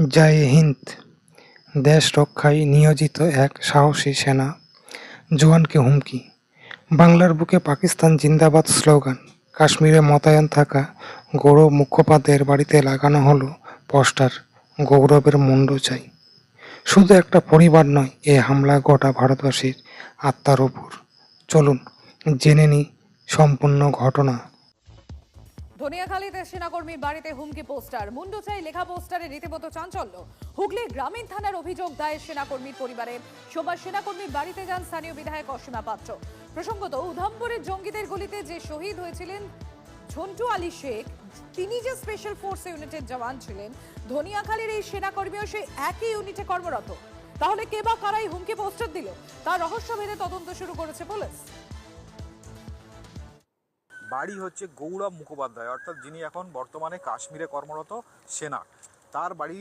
জয় হিন্দ। দেশ রক্ষায় নিয়োজিত এক সাহসী সেনা। জওয়ানকে হুমকি। বাংলার বুকে পাকিস্তান জিন্দাবাদ স্লোগান। কাশ্মীরে মোতায়েন থাকা গৌরব মুখোপাধ্যায়ের বাড়িতে লাগানো হলো পোস্টার। গৌরবের মুন্ড চাই। শুধু একটা পরিবার নয়, এ হামলা গোটা ভারতবাসীর আত্মার ওপর চলুন, জেনে নিই সম্পূর্ণ ঘটনা। ধনিয়াখালীতে সেনাকর্মীর বাড়িতে হুমকি পোস্টার। মুন্ডু চাই লেখা পোস্টারে রীতিমতো চাঞ্চল্য। হুগলি গ্রামীণ থানার অভিযোগ দায়ের সেনাকর্মীর পরিবারে। সোমবার সেনাকর্মীর বাড়িতে যান স্থানীয় বিধায়ক অসীমা পাত্র। প্রসঙ্গত, উধমপুরের জঙ্গিদের গুলিতে যে শহীদ হয়েছিলেন ঝন্টু আলী শেখ, তিনি যে স্পেশাল ফোর্স ইউনিটের জওয়ান ছিলেন, ধনিয়াখালীর এই সেনাকর্মীও সেই একই ইউনিটে কর্মরত। তাহলে কে বা কারাই হুমকি পোস্টার দিল? তার রহস্য ভেদে তদন্ত শুরু করেছে পুলিশ। বাড়ি হচ্ছে গৌরব মুখোপাধ্যায় অর্থাৎ যিনি এখন বর্তমানে কাশ্মীরে কর্মরত সেনা। তার বাড়ি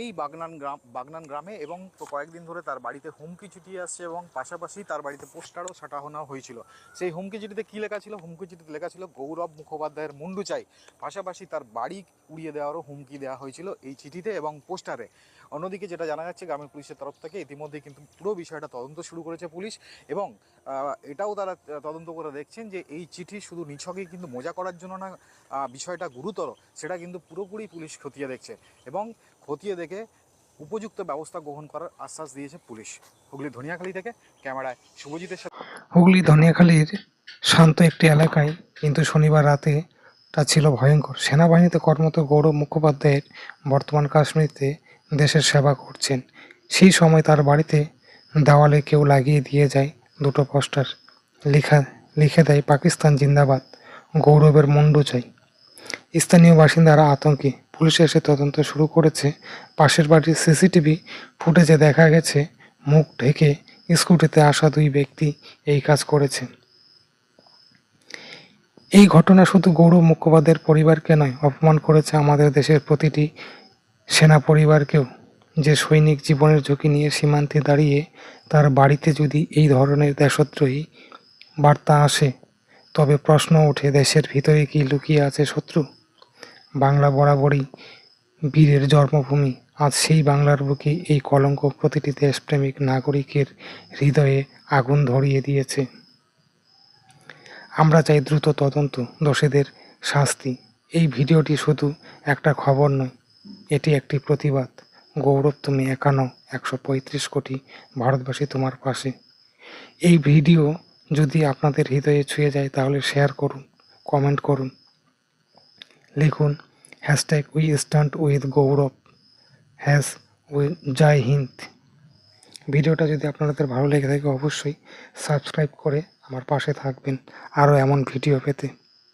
এই বাগনান গ্রাম, বাগনান গ্রামে এবং তো কয়েকদিন ধরে তার বাড়িতে হুমকি চিঠি আসছে এবং পাশাপাশি তার বাড়িতে পোস্টারও ছাটানো হয়েছিল। সেই হুমকি চিঠিতে কী লেখা ছিল? হুমকি চিঠিতে লেখা ছিল, গৌরব মুখোপাধ্যায়ের মুন্ডু চাই। পাশাপাশি তার বাড়ি উড়িয়ে দেওয়ারও হুমকি দেওয়া হয়েছিল এই চিঠিতে এবং পোস্টারে। অন্যদিকে যেটা জানা যাচ্ছে, গ্রামের পুলিশের তরফ থেকে ইতিমধ্যে কিন্তু পুরো বিষয়টা তদন্ত শুরু করেছে পুলিশ এবং এটাও তারা তদন্ত করে দেখছেন যে এই চিঠি শুধু নিছকই কিন্তু মজা করার জন্য না বিষয়টা গুরুতর। সেটা কিন্তু পুরোপুরি পুলিশ খতিয়ে দেখছে এবং খতিয়ে দেখে উপযুক্ত ব্যবস্থা গ্রহণ করার আশ্বাস দিয়েছে পুলিশ। হুগলি ধনিয়াখালী থেকে ক্যামেরায় শুভজিতের সাথে হুগলি ধনিয়াখালীর শান্ত একটি এলাকায় কিন্তু শনিবার রাতে তা ছিল ভয়ঙ্কর। সেনাবাহিনীতে কর্মরত গৌরব মুখোপাধ্যায়ের বর্তমান কাশ্মীরতে দেশের সেবা করছেন। সেই সময় তার বাড়িতে দেওয়ালে কেউ লাগিয়ে দিয়ে যায় দুটো পোস্টার। লেখা লিখে দেয়, পাকিস্তান জিন্দাবাদ, গৌরবের মুন্ডু চাই। স্থানীয় বাসিন্দারা আতঙ্কে পুলিশ এসে তদন্ত শুরু করেছে। পাশের বাড়ির সিসিটিভি ফুটেজে দেখা গেছে, মুখ ঢেকে স্কুটিতে আসা দুই ব্যক্তি এই কাজ করেছে এই ঘটনা শুধু গৌরব মুখোপাধ্যায়ের পরিবারকে নয়, অপমান করেছে আমাদের দেশের প্রতিটি সেনা পরিবারকেও। যে সৈনিক জীবনের ঝুঁকি নিয়ে সীমান্তে দাঁড়িয়ে তার বাড়িতে যদি এই ধরনের দেশদ্রোহী বার্তা আসে, তবে প্রশ্ন ওঠে, দেশের ভিতরে কি লুকিয়ে আছে শত্রু? বাংলা বরাবরই বীরের জন্মভূমি। আজ সেই বাংলার বুকে এই কলঙ্ক প্রতিটি দেশপ্রেমিক নাগরিকের হৃদয়ে আগুন ধরিয়ে দিয়েছে। আমরা চাই দ্রুত তদন্ত, দোষীদের শাস্তি। এই ভিডিওটি শুধু একটা খবর নয়, এটি একটি প্রতিবাদ। গৌরব, তুমি একানো একশো পঁয়ত্রিশ কোটি ভারতবাসী তোমার পাশে। এই ভিডিও যদি আপনাদের হৃদয়ে ছুঁয়ে যায় তাহলে শেয়ার করুন, কমেন্ট করুন। লিখুন hashtag we stand with Gaurav hash we Jai Hind ভিডিওটা যদি আপনাদের ভালো লেগে থাকে, অবশ্যই সাবস্ক্রাইব করে আমার পাশে থাকবেন। আরও এমন ভিডিও পেতে।